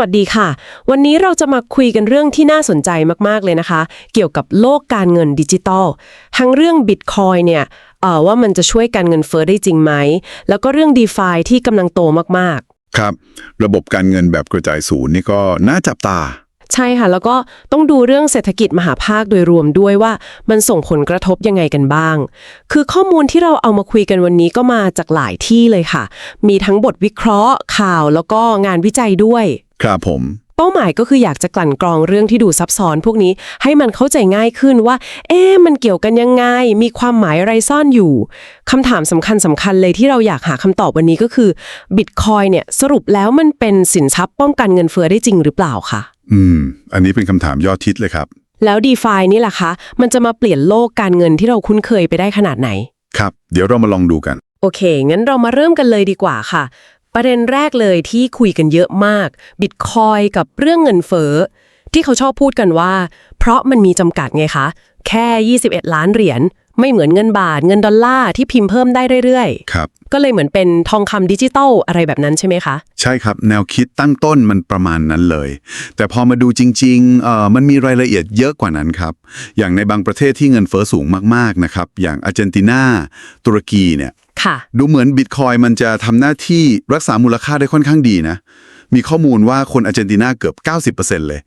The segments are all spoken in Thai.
วัสดีค่ะ วันนี้เราจะมาคุยกันเรื่องที่น่าสนใจมาก ๆ เลยนะคะ เกี่ยวกับโลกการเงินดิจิตอล ทั้งเรื่องบิตคอยเนี่ยเอ่อว่ามันจะช่วยการเงินเฟ้อได้จริงไหม แล้วก็เรื่อง d e f าที่กำลังโตมากครับ ระบบการเงินแบบกระจายศูนย์นี่ก็น่าจับตาๆใช่ค่ะ แล้วก็ต้องดูเรื่องเศรษฐกิจมหาภาคโดยรวมด้วยว่ามันส่งผลกระทบยังไงกันบ้าง คือข้อมูลที่เราเอามาคุยกันวันนี้ก็มาจากหลายที่เลยค่ะ มีทั้งบทวิเคราะห์ ข่าว แล้วก็งานวิจัยด้วย ครับผม เป้าหมายก็คืออยากจะกลั่นกรองเรื่องที่ดูซับซ้อนพวกนี้ให้มันเข้าใจง่ายขึ้นว่า เอ๊ะมันเกี่ยวกันยังไง มีความหมายอะไรซ่อนอยู่คำถามสำคัญสำคัญเลยที่เราอยากหาคำตอบวันนี้ก็คือบิตคอยเนี่ยสรุปแล้วมันเป็นสินทรัพย์ป้องกันเงินเฟ้อได้จริงหรือเปล่าคะอืม อันนี้เป็นคำถามยอดทิศเลยครับ แล้ว d e f านี่ล่ะคะมันจะมาเปลี่ยนโลกการเงินที่เราคุ้นเคยไปได้ขนาดไหน ครับ เดี๋ยวเรามาลองดูกัน โอเค งั้นเรามาเริ่มกันเลยดีกว่าค่ะ ประเด็นแรกเลยที่คุยกันเยอะมากบิตคอยกับเรื่องเงินเฟ้อที่เขาชอบพูดกันว่า เพราะมันมีจำกัดไงคะ แค่ 21 ล้านเหรียญไม่เหมือนเงินบาทเงินดอลลาร์ที่พิมพ์เพิ่มได้เรื่อยครับๆก็เลยเหมือนเป็นทองคำดิจิตอลอะไรแบบนั้นใช่ไหมคะ ใช่ครับ แนวคิดตั้งต้นมันประมาณนั้นเลย แต่พอมาดูจริงๆเอ่อมันมีรายละเอียดเยอะกว่านั้นครับ อย่างในบางประเทศที่เงินเฟ้อสูงมากๆนะครับ อย่างอาร์เจนตินาตุรกีเนี่ย ค่ะ ดูเหมือนบิตคอยมันจะทำหน้าที่รักษามูลค่าได้ค่อนข้างดีนะ มีข้อมูลว่าคนอาร์เจนตินาเกือบ 90%เลย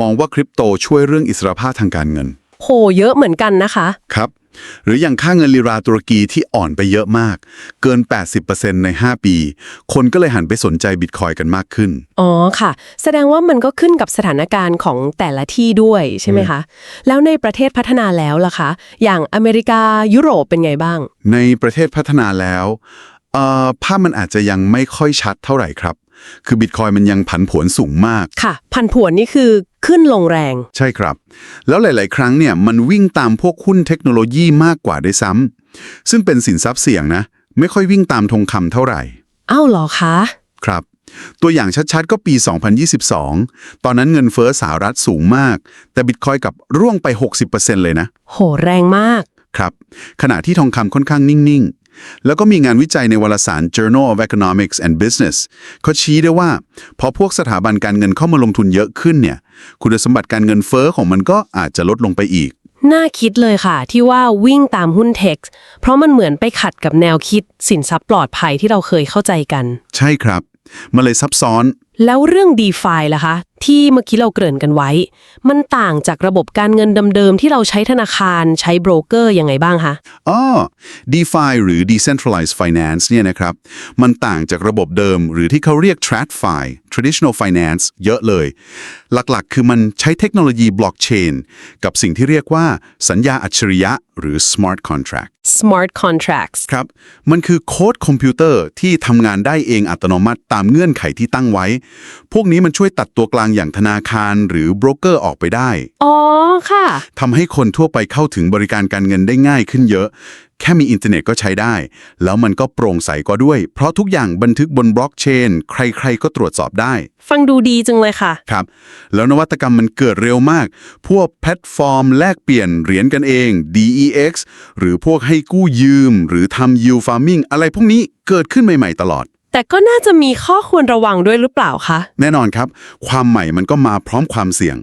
มองว่าคริปโตช่วยเรื่องอิสรภาพทางการเงิน โห เยอะเหมือนกันนะคะ ครับ หรืออย่างค่าเงินลีราตุรกีที่อ่อนไปเยอะมาก เกิน 80%ใน 5 ปี คนก็เลยหันไปสนใจบิตคอยกันมากขึ้น อ๋อค่ะ แสดงว่ามันก็ขึ้นกับสถานการณ์ของแต่ละที่ด้วยใช่ไหมคะ แล้วในประเทศพัฒนาแล้วล่ะคะ อย่างอเมริกายุโรปเป็นไงบ้าง ในประเทศพัฒนาแล้วเอ่อภาพมันอาจจะยังไม่ค่อยชัดเท่าไหร่ครับ คือบิตคอยมันยังผันผวนสูงมาก ค่ะ พันผวนนี่คือขึ้นลงแรง ใช่ครับ แล้วหลาย ๆ ครั้งเนี่ยมันวิ่งตามพวกหุ้นเทคโนโลยีมากกว่าด้วยซ้ำซึ่งเป็นสินทรัพย์เสี่ยงนะ ไม่ค่อยวิ่งตามทองคำเท่าไหร่อ้าวเหรอคะ ครับ ตัวอย่างชัดๆ ก็ปี 2022 ตอนนั้นเงินเฟ้อสหรัฐสูงมาก แต่บิตคอยกับร่วงไป 60%เลยนะ โหแรงมาก ครับ ขณะที่ทองคำค่อนข้างนิ่งๆ แล้วก็มีงานวิจัยในวารสาร Journal of Economics and Business เขาชี้ได้ว่า พอพวกสถาบันการเงินเข้ามาลงทุนเยอะขึ้นเนี่ย คุณสมบัติการเงินเฟ้อของมันก็อาจจะลดลงไปอีก น่าคิดเลยค่ะ ที่ว่าวิ่งตามหุ้นเทคเพราะมันเหมือนไปขัดกับแนวคิดสินทรัพย์ปลอดภัยที่เราเคยเข้าใจกัน ใช่ครับ มันเลยซับซ้อน แล้วเรื่อง d e f าล่ะคะ ที่เมื่อกี้เราเกริ่นกันไว้ มันต่างจากระบบการเงินเดิมๆ ที่เราใช้ธนาคารใช้โบรกเกอร์ยังไงบ้างคะอ๋อ DeFi หรือ Decentralized Finance เนี่ยนะครับ มันต่างจากระบบเดิมหรือที่เขาเรียก TradFi Traditional Finance เยอะเลย หลักๆ คือมันใช้เทคโนโลยีบล็อกเชนกับสิ่งที่เรียกว่าสัญญาอัจฉริยะ หรือ Smart Contract smart contracts ครับ มันคือโค้ดคอมพิวเตอร์ที่ทำงานได้เองอัตโนมัติตามเงื่อนไขที่ตั้งไว้ พวกนี้มันช่วยตัดตัวกลางอย่างธนาคารหรือโบรกเกอร์ออกไปได้ อ๋อค่ะ ทำให้คนทั่วไปเข้าถึงบริการการเงินได้ง่ายขึ้นเยอะ แค่มีอินเทอร์เน็ตก็ใช้ได้ แล้วมันก็โปร่งใสก็ด้วย เพราะทุกอย่างบันทึกบนบล็อกเชน ใครๆก็ตรวจสอบได้ ฟังดูดีจังเลยค่ะ ครับ แล้วนวัตกรรมมันเกิดเร็วมาก พวกแพลตฟอร์มแลกเปลี่ยนเหรียญกันเอง DEX หรือพวกให้กู้ยืม หรือทำ yield farming อะไรพวกนี้เกิดขึ้นใหม่ๆตลอด แต่ก็น่าจะมีข้อควรระวังด้วยหรือเปล่าคะ แน่นอนครับ ความใหม่มันก็มาพร้อมความเสี่ยง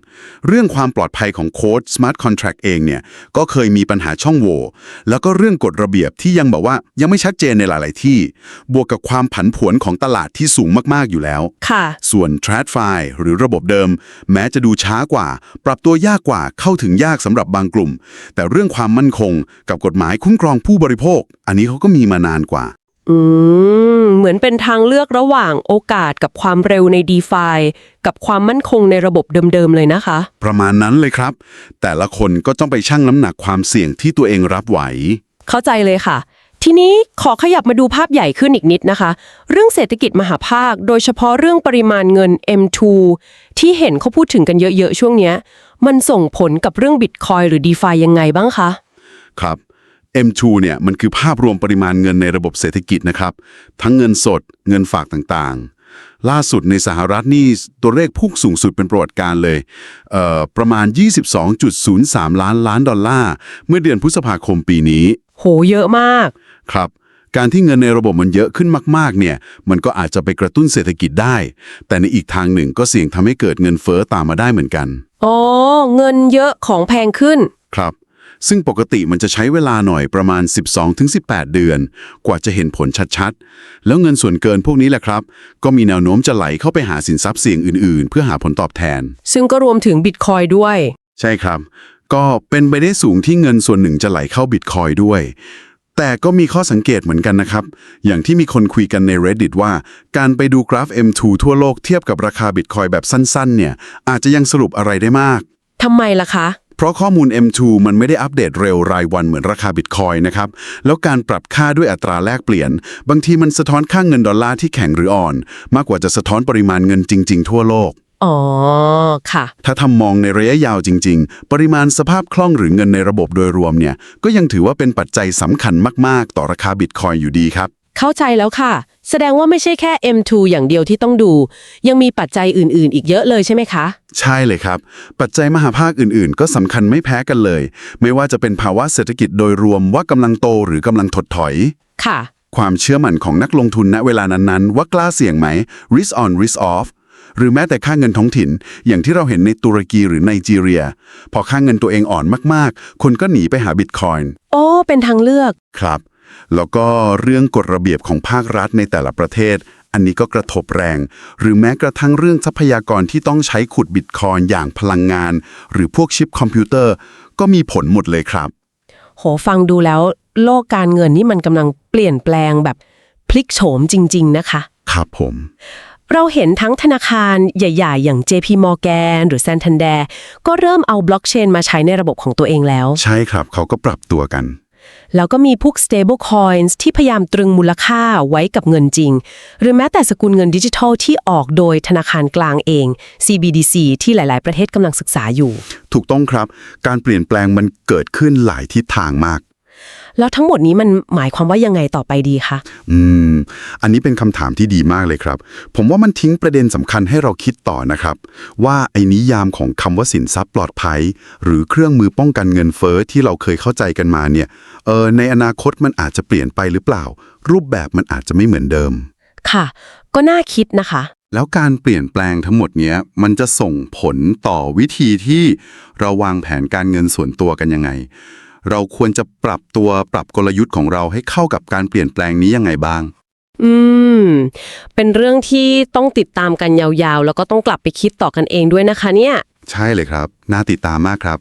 เรื่องความปลอดภัยของโค้ด Smart Contract เองเนี่ยก็เคยมีปัญหาช่องโหว่แล้วก็เรื่องกฎระเบียบที่ยังบอกว่ายังไม่ชัดเจนในหลาย ๆ ที่ บวกกับความผันผวนของตลาดที่สูงมาก ๆ อยู่แล้ว ค่ะ ส่วน TradFi หรือระบบเดิม แม้จะดูช้ากว่า ปรับตัวยากกว่าเข้าถึงยากสำหรับบางกลุ่ม แต่เรื่องความมั่นคงกับกฎหมายคุ้มครองผู้บริโภค อันนี้เขาก็มีมานานกว่า อืม เหมือนเป็นทางเลือกระหว่างโอกาสกับความเร็วใน d e f ากับความมั่นคงในระบบเดิม ๆ เลยนะคะ ประมาณนั้นเลยครับ แต่ละคนก็ต้องไปชั่งน้ำหนักความเสี่ยงที่ตัวเองรับไหว เข้าใจเลยค่ะ ทีนี้ขอขยับมาดูภาพใหญ่ขึ้นอีกนิดนะคะ เรื่องเศรษฐกิจมหาภาค โดยเฉพาะเรื่องปริมาณเงิน M2 ที่เห็นเขาพูดถึงกันเยอะ ๆ ช่วงเนี้ย มันส่งผลกับเรื่องบิตคอยหรือ d e f ายังไงบ้างคะ ครับ M2 เนี่ยมันคือภาพรวมปริมาณเงินในระบบเศรษฐกิจนะครับ ทั้งเงินสดเงินฝากต่างๆ ล่าสุดในสหรัฐนี่ตัวเลขพุ่งสูงสุดเป็นประวัติการณ์เลยเอ่อประมาณ 22.03 ล้านล้านดอลลาร์ เมื่อเดือนพฤษภาคมปีนี้ โหเยอะมาก ครับการที่เงินในระบบมันเยอะขึ้นมากๆ เนี่ย มันก็อาจจะไปกระตุ้นเศรษฐกิจได้ แต่ในอีกทางหนึ่งก็เสี่ยงทำให้เกิดเงินเฟ้อตามมาได้เหมือนกัน อ๋อ เงินเยอะของแพงขึ้น ครับ ซึ่งปกติมันจะใช้เวลาหน่อยประมาณ 12-18 เดือน กว่าจะเห็นผลชัดๆ แล้วเงินส่วนเกินพวกนี้แหละครับ ก็มีแนวโน้มจะไหลเข้าไปหาสินทรัพย์เสี่ยงอื่นๆ เพื่อหาผลตอบแทน ซึ่งก็รวมถึงบิตคอยด้วย ใช่ครับ ก็เป็นไปได้สูงที่เงินส่วนหนึ่งจะไหลเข้าบิตคอยด้วย แต่ก็มีข้อสังเกตเหมือนกันนะครับ อย่างที่มีคนคุยกันใน Reddit ว่า การไปดูกราฟ M2 ทั่วโลกเทียบกับราคาบิตคอยแบบสั้นๆ เนี่ยอาจจะยังสรุปอะไรได้มาก ทำไมล่ะคะ เพราะข้อมูล M2 มันไม่ได้อัปเดตเร็วรายวันเหมือนราคาบิตคอยนะครับ แล้วการปรับค่าด้วยอัตราแลกเปลี่ยน บางทีมันสะท้อนค่างเงินดอลลาร์ที่แข็งหรืออ่อน มากกว่าจะสะท้อนปริมาณเงินจริง ๆ ทั่วโลก อ๋อ ค่ะ ถ้าทำมองในระยะยาวจริง ๆ ปริมาณสภาพคล่องหรือเงินในระบบโดยรวมเนี่ย ก็ยังถือว่าเป็นปัจจัยสำคัญมาก ๆ ต่อราคาบิตคอยอยู่ดีครับ เข้าใจแล้วค่ะ แสดงว่าไม่ใช่แค่ M2 อย่างเดียวที่ต้องดู ยังมีปัจจัยอื่น ๆ อีกเยอะเลยใช่ไหมคะ ใช่เลยครับ ปัจจัยมหาภาคอื่น ๆ ก็สำคัญไม่แพ้กันเลย ไม่ว่าจะเป็นภาวะเศรษฐกิจโดยรวมว่ากำลังโตหรือกำลังถดถอย ค่ะ ความเชื่อมั่นของนักลงทุนณเวลานั้น ๆ ว่ากล้าเสี่ยงไหม risk on risk off หรือแม้แต่ค่าเงินท้องถิ่น อย่างที่เราเห็นในตุรกีหรือไนจีเรีย พอค่าเงินตัวเองอ่อนมาก ๆ คนก็หนีไปหาบิตคอยน์ โอ้ เป็นทางเลือก ครับ แล้วก็เรื่องกฎระเบียบของภาครัฐในแต่ละประเทศ อันนี้ก็กระทบแรง หรือแม้กระทั่งเรื่องทรัพยากรที่ต้องใช้ขุดบิตคอยน์อย่างพลังงาน หรือพวกชิปคอมพิวเตอร์ ก็มีผลหมดเลยครับ โหฟังดูแล้วโลกการเงินนี่มันกำลังเปลี่ยนแปลงแบบพลิกโฉมจริง ๆ นะคะ ครับผม เราเห็นทั้งธนาคารใหญ่ ๆ อย่าง JP Morgan หรือ Santander ก็เริ่มเอาบล็อกเชนมาใช้ในระบบของตัวเองแล้ว ใช่ครับเขาก็ปรับตัวกัน แล้วก็มีพวก stable coins ที่พยายามตรึงมูลค่าไว้กับเงินจริง หรือแม้แต่สกุลเงินดิจิทัลที่ออกโดยธนาคารกลางเอง CBDC ที่หลาย ๆ ประเทศกำลังศึกษาอยู่ ถูกต้องครับ การเปลี่ยนแปลงมันเกิดขึ้นหลายทิศทางมาก แล้วทั้งหมดนี้มันหมายความว่ายังไงต่อไปดีคะอืม อันนี้เป็นคำถามที่ดีมากเลยครับ ผมว่ามันทิ้งประเด็นสำคัญให้เราคิดต่อนะครับ ว่าไอ้นิยามของคำว่าสินทรัพย์ปลอดภัย หรือเครื่องมือป้องกันเงินเฟ้อที่เราเคยเข้าใจกันมาเนี่ยเออในอนาคตมันอาจจะเปลี่ยนไปหรือเปล่า รูปแบบมันอาจจะไม่เหมือนเดิม ค่ะ ก็น่าคิดนะคะ แล้วการเปลี่ยนแปลงทั้งหมดเนี้ยมันจะส่งผลต่อวิธีที่เราวางแผนการเงินส่วนตัวกันยังไง เราควรจะปรับตัวปรับกลยุทธ์ของเราให้เข้ากับการเปลี่ยนแปลงนี้ยังไงบ้าง อืม เป็นเรื่องที่ต้องติดตามกันยาวๆ แล้วก็ต้องกลับไปคิดต่อกันเองด้วยนะคะเนี่ย ใช่เลยครับ น่าติดตามมากครับ